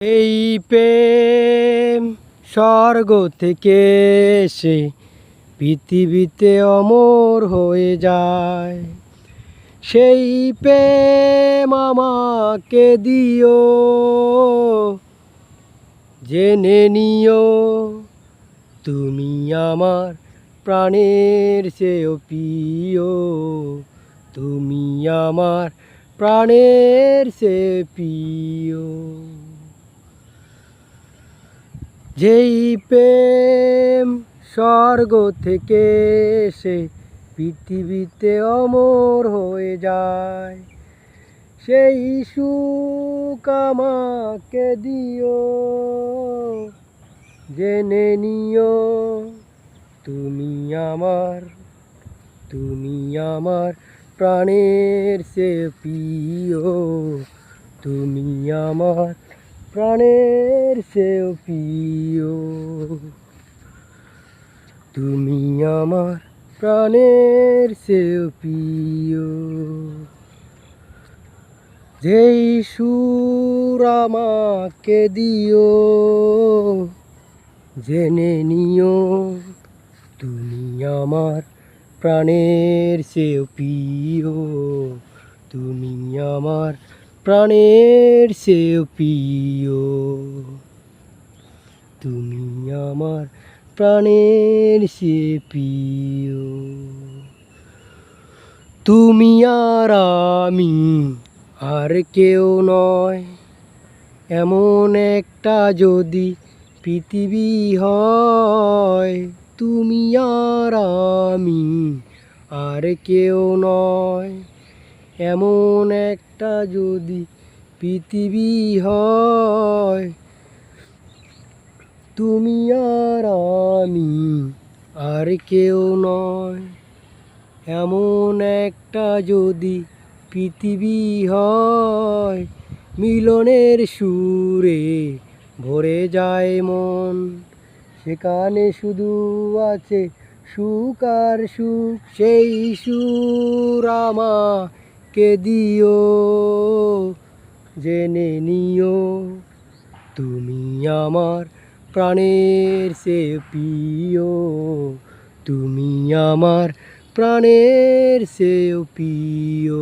এই প্রেম স্বর্গ থেকে এসে পৃথিবীতে অমর হয়ে যায়। সেই প্রেম আমাকে দিও, জেনে নিও তুমি আমার প্রাণের চেয়েও প্রিয়। তুমি আমার প্রাণের সে প্রিয়। যেই প্রেম স্বর্গ থেকে এসে পৃথিবীতে অমর হয়ে যায়, সেই সুখ আমাকে দিও, জেনে নিও তুমি আমার তুমি আমার প্রাণের সে প্রিয়, তুমি আমার প্রাণের সে প্রিয়। তুমি আমার প্রাণের সে প্রিয়। যেই সুর আমাকে দিও, জেনে নিও, তুমি আমার প্রাণের সে প্রিয়। তুমি আমার প্রাণের সে প্রিয়। তুমি আমার প্রাণের সে প্রিয়। তুমি আর আমি আর কেউ নয়। এমন একটা যদি পৃথিবী হয়, তুমি আর আমি আর কেউ নয়। এমন একটা যদি পৃথিবী হয়, তুমি আর আমি আর কেউ নয়। এমন একটা যদি পৃথিবী হয়, মিলনের সুরে ভরে যায় মন। সেখানে শুধু আছে সুখ আর সুখ, সেই সুর আমাকে দিও, জেনে নিও, তুমি আমার প্রাণের সে প্রিয়, তুমি আমার প্রাণের সে প্রিয়।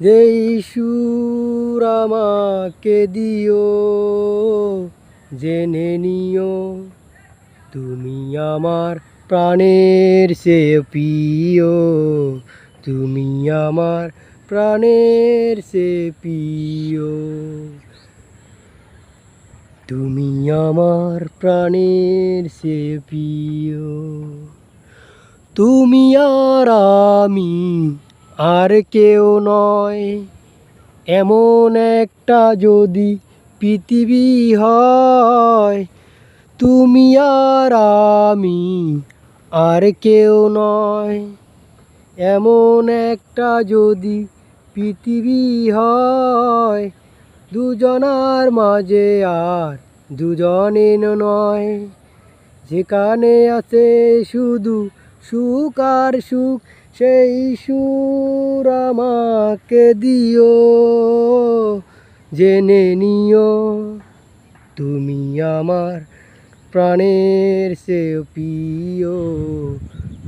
যেই সুর আমাকে দিও, জেনে নিও, তুমি আমার প্রাণের সে প্রিয় তুমি আমার প্রাণের সে প্রিয়। তুমি আমার প্রাণের সে প্রিয়। তুমি আর আমি আর কেউ নয়। এমন একটা যদি পৃথিবী হয়, তুমি আর আমি আর কেউ নয়। এমন একটা যদি পৃথিবী হয়, দুজনার মাঝে আর দুজনের নয়। যেখানে আছে শুধু সুখ আর সুখ, সেই সুর আমাকে দিও, জেনে নিও। তুমি আমার প্রাণের সে প্রিয়,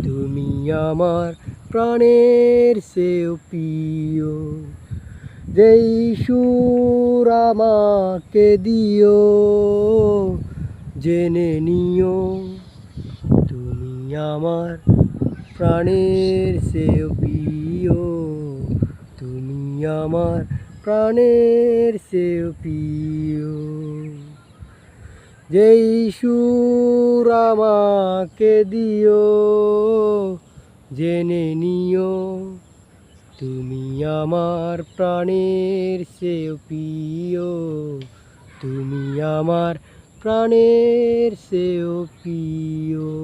তুমি আমার প্রাণের সে প্রিয়। যেই সুর আমাকে দিও, জেনে নিও, তুমি আমার প্রাণের সে প্রিয়। তুমি আমার প্রাণের সে প্রিয়। যেই সুর আমাকে দিও জেনে নিও তুমি আমার প্রাণের সে প্রিয়। তুমি আমার প্রাণের সে প্রিয়।